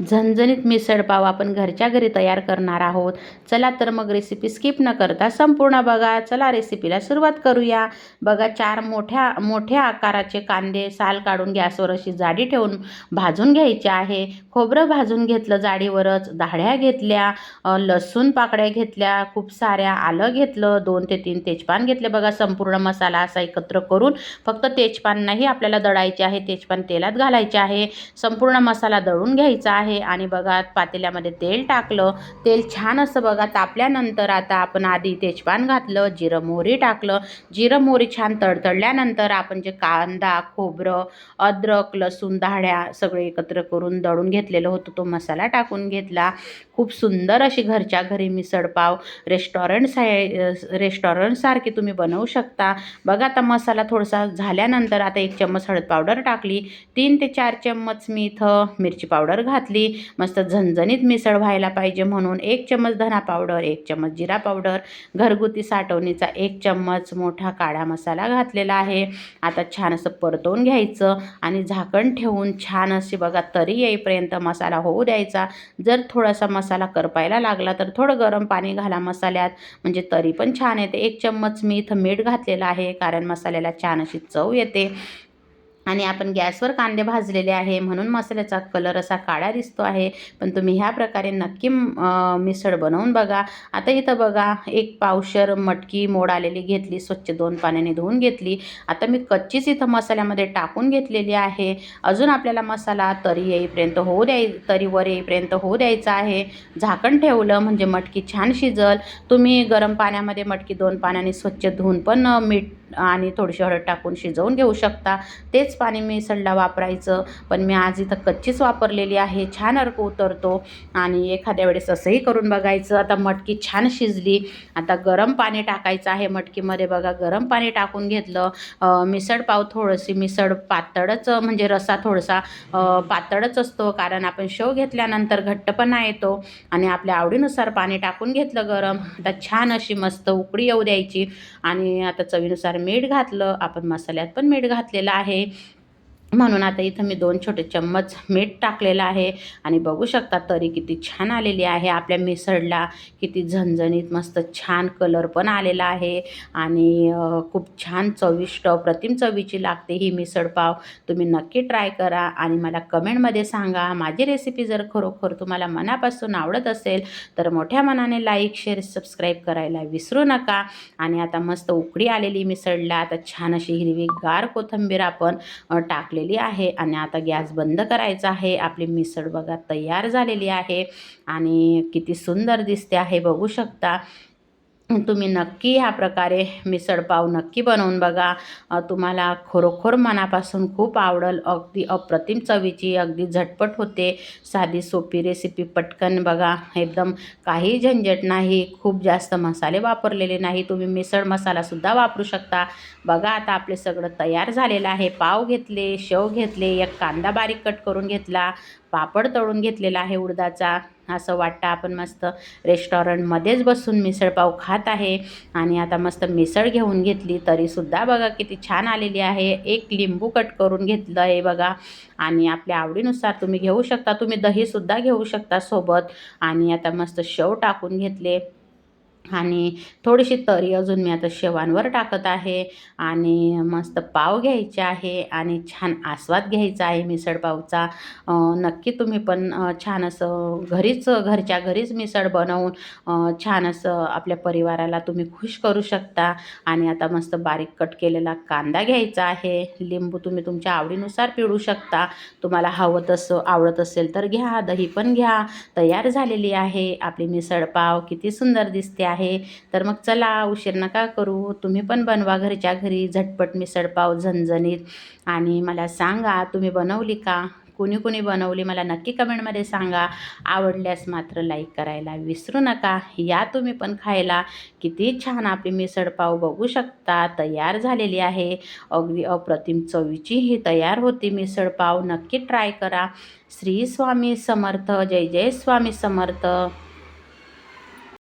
झणझणीत मिसळपाव आपण घरच्या घरी तयार करणार आहोत. चला तर मग रेसिपी स्किप न करता संपूर्ण बघा. चला रेसिपीला सुरुवात करूया. बघा चार मोठ्या मोठ्या आकाराचे कांदे साल काढून गॅसवर अशी जाडी ठेवून भाजून घ्यायचे आहे. खोबरं भाजून घेतलं जाडीवरच दाढ्या घेतल्या लसूण पाकळ्या घेतल्या खूप साऱ्या आलं घेतलं दोन ते तीन तेजपान घेतले. बघा संपूर्ण मसाला असा एकत्र करून फक्त तेजपान नाही आपल्याला दळायचे आहे. तेजपान तेलात घालायचे आहे. संपूर्ण मसाला दळून घ्यायचा आहे. आहे. आणि बघा पातेल्यामध्ये तेल टाकलं. तेल छान असं बघा तापल्यानंतर आता आपण आधी तेजपान घातलं जिरं मोहरी टाकलं. जिरं मोहरी छान तडतडल्यानंतर आपण जे कांदा खोबरं अद्रक लसूण दाढ्या सगळे एकत्र करून दळून घेतलेलं होतं तो मसाला टाकून घेतला. खूप सुंदर अशी घरच्या घरी मिसळपाव रेस्टॉरंट साय रेस्टॉरंटसारखी तुम्ही बनवू शकता. बघा आता मसाला थोडासा झाल्यानंतर आता एक चम्मच हळद पावडर टाकली. तीन ते चार चम्मच मी इथं मिरची पावडर घातली. मस्त झणझणीत मिसळ व्हायला पाहिजे म्हणून एक चम्मच धना पावडर एक चम्मच जिरा पावडर घरगुती साठवणीचा एक चम्मच मोठा काळा मसाला घातलेला आहे. आता छान असं परतवून घ्यायचं आणि झाकण ठेवून छान अशी बघा तरी येईपर्यंत मसाला होऊ द्यायचा. जर थोडासा मसाला करपायला लागला तर थोडं गरम पाणी घाला मसाल्यात. म्हणजे तरी पण छान येते. एक चम्मच मी इथं मीठ घातलेलं आहे कारण मसाल्याला छान अशी चव येते. आणि आपण गॅसवर कांदे भाजलेले आहे म्हणून मसाल्याचा कलर असा काळा दिसतो आहे. पण तुम्ही ह्या प्रकारे नक्की मिसळ बनवून बघा. आता इथं बघा एक पावशर मटकी मोड आलेली घेतली स्वच्छ दोन पाण्याने धुवून घेतली. आता मी कच्चीच इथं मसाल्यामध्ये टाकून घेतलेली आहे. अजून आपल्याला मसाला तरी येईपर्यंत होऊ द्याय तरी वर येईपर्यंत होऊ द्यायचा आहे. झाकण ठेवलं म्हणजे मटकी छान शिजल. तुम्ही गरम पाण्यामध्ये मटकी दोन पाण्याने स्वच्छ धुवून पण मीठ आणि थोडीशी हळद टाकून शिजवून घेऊ शकता. तेच पाणी मिसळला वापरायचं. पण मी आज इथं कच्चीच वापरलेली आहे. छान अर्क उतरतो. आणि एखाद्या वेळेस असंही करून बघायचं. आता मटकी छान शिजली. आता गरम पाणी टाकायचं आहे मटकीमध्ये. बघा गरम पाणी टाकून घेतलं. मिसळ पाव थोडीशी मिसळ पातळच म्हणजे रसा थोडासा पातळच असतो. कारण आपण शेव घेतल्यानंतर घट्टपणा येतो. आणि आपल्या आवडीनुसार पाणी टाकून घेतलं गरम. आता छान अशी मस्त उकळी येऊ द्यायची. आणि आता चवीनुसार मीठ घातलं आपण मसाल्यात पण मीठ घातलेलं आहे. म्हणून आता इथं मी दोन छोटे चम्मच मीठ टाकलेलं आहे. आणि बघू शकता तरी किती छान आलेली आहे. आपल्या मिसळला किती झणझणीत मस्त छान कलर पण आलेला आहे. आणि खूप छान चविष्ट प्रतिम चवीची लागते ही मिसळपाव तुम्ही नक्की ट्राय करा आणि मला कमेंटमध्ये सांगा. माझी रेसिपी जर खरोखर तुम्हाला मनापासून आवडत असेल तर मोठ्या मनाने लाईक शेअर सबस्क्राईब करायला विसरू नका. आणि आता मस्त उकडी आलेली मिसळला. आता छान अशी हिरवी गार कोथिंबीर आपण टाकले झालेली आहे आणि आता गॅस बंद करायचा आहे. आपली मिसळ बघा तयार झालेली आहे आणि किती सुंदर दिसते आहे. बघू शकता. तुम्ही नक्की ह्या प्रकारे मिसळपाव नक्की बनवून बघा. तुम्हाला खरोखर मनापासून खूप आवडल. अगदी अप्रतिम चवीची अगदी झटपट होते. साधी सोपी रेसिपी पटकन बघा. एकदम काही झंझट नाही. खूप जास्त मसाले वापरलेले नाही. तुम्ही मिसळ मसालासुद्धा वापरू शकता. बघा आता आपले सगळं तयार झालेलं आहे. पाव घेतले शेव घेतले एक कांदा बारीक कट करून घेतला. पापड तळून घेतलेला आहे उडदाचा. असं वाटतं आपण मस्त रेस्टॉरंटमध्येच बसून मिसळपाव खात आहे. आणि आता मस्त मिसळ घेऊन घेतली. तरीसुद्धा बघा किती छान आलेली आहे. एक लिंबू कट करून घेतलं आहे बघा. आणि आपल्या आवडीनुसार तुम्ही घेऊ शकता. तुम्ही दहीसुद्धा घेऊ शकता सोबत. आणि आता मस्त शेव टाकून घेतले. आणि थोडीशी तरी अजून मी आता शेवांवर टाकत आहे आणि मस्त पाव घ्यायचे आहे आणि छान आस्वाद घ्यायचा आहे मिसळपावचा नक्की तुम्ही पण छान असं घरीच घरच्या घरीच मिसळ बनवून छान असं आपल्या परिवाराला तुम्ही खुश करू शकता. आणि आता मस्त बारीक कट केलेला कांदा घ्यायचा आहे. लिंबू तुम्ही तुमच्या आवडीनुसार पिळू शकता. तुम्हाला हवं तसं आवडत असेल तर घ्या दही पण घ्या. तयार झालेली आहे आपली मिसळपाव किती सुंदर दिसते आहे. तर मग चला उशीर नका करू. तुम्ही पण बनवा घरच्या घरी. झटपट मिसळपाव झणझणीत. आणि मला सांगा तुम्ही बनवली का? कुणी कुणी बनवली? मला नक्की कमेंटमध्ये सांगा. आवडल्यास मात्र लाईक करायला विसरू नका. या तुम्ही पण खायला. किती छान आपली मिसळपाव बघू शकता. तयार झालेली आहे. अगदी अप्रतिम चवीची ही तयार होती मिसळपाव नक्की ट्राय करा. श्री स्वामी समर्थ. जय जय स्वामी समर्थ.